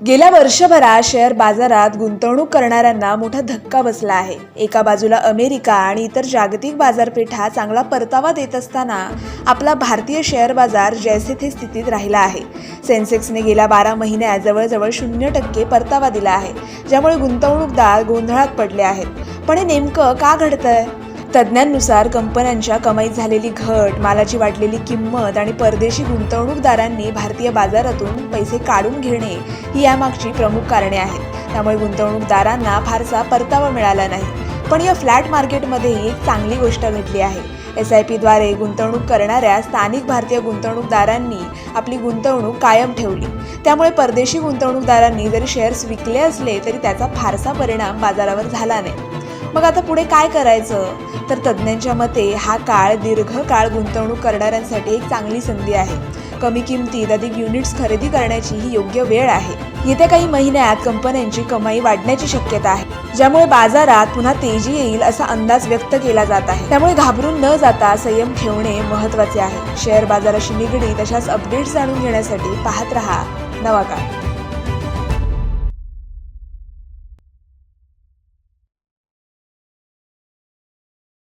गेल्या वर्षभरात शेअर बाजारात गुंतवणूक करणाऱ्यांना मोठा धक्का बसला आहे. एका बाजूला अमेरिका आणि इतर जागतिक बाजारपेठा चांगला परतावा देत असताना आपला भारतीय शेअर बाजार जैसे थे स्थितीत राहिला आहे. सेन्सेक्सने गेल्या बारा महिन्यात जवळजवळ शून्य टक्के परतावा दिला आहे ज्यामुळे गुंतवणूकदार गोंधळात पडले आहेत. पण हे नेमकं का घडतंय? तज्ज्ञांनुसार कंपन्यांच्या कमाईत झालेली घट मालाची वाढलेली किंमत आणि परदेशी गुंतवणूकदारांनी भारतीय बाजारातून पैसे काढून घेणे ही यामागची प्रमुख कारणे आहेत. त्यामुळे गुंतवणूकदारांना फारसा परतावा मिळाला नाही. पण या फ्लॅट मार्केटमध्येही एक चांगली गोष्ट घडली आहे. एस आय पीद्वारे गुंतवणूक करणाऱ्या स्थानिक भारतीय गुंतवणूकदारांनी आपली गुंतवणूक कायम ठेवली. त्यामुळे परदेशी गुंतवणूकदारांनी जरी शेअर्स विकले असले तरी त्याचा फारसा परिणाम बाजारावर झाला नाही. मग आता पुढे काय करायचं? तर तज्ज्ञांच्या मते हा काळ दीर्घकाळ गुंतवणूक करणाऱ्यांसाठी एक चांगली संधी आहे. कमी किमतीत अधिक युनिट्स खरेदी करण्याची ही योग्य वेळ आहे. येत्या काही महिन्यात कंपन्यांची कमाई वाढण्याची शक्यता आहे ज्यामुळे बाजारात पुन्हा तेजी येईल असा अंदाज व्यक्त केला जात आहे. त्यामुळे घाबरून न जाता संयम ठेवणे महत्त्वाचे आहे. शेअर बाजाराशी निगडीत अशाच अपडेट्स जाणून घेण्यासाठी पाहत रहा. नवा काळ.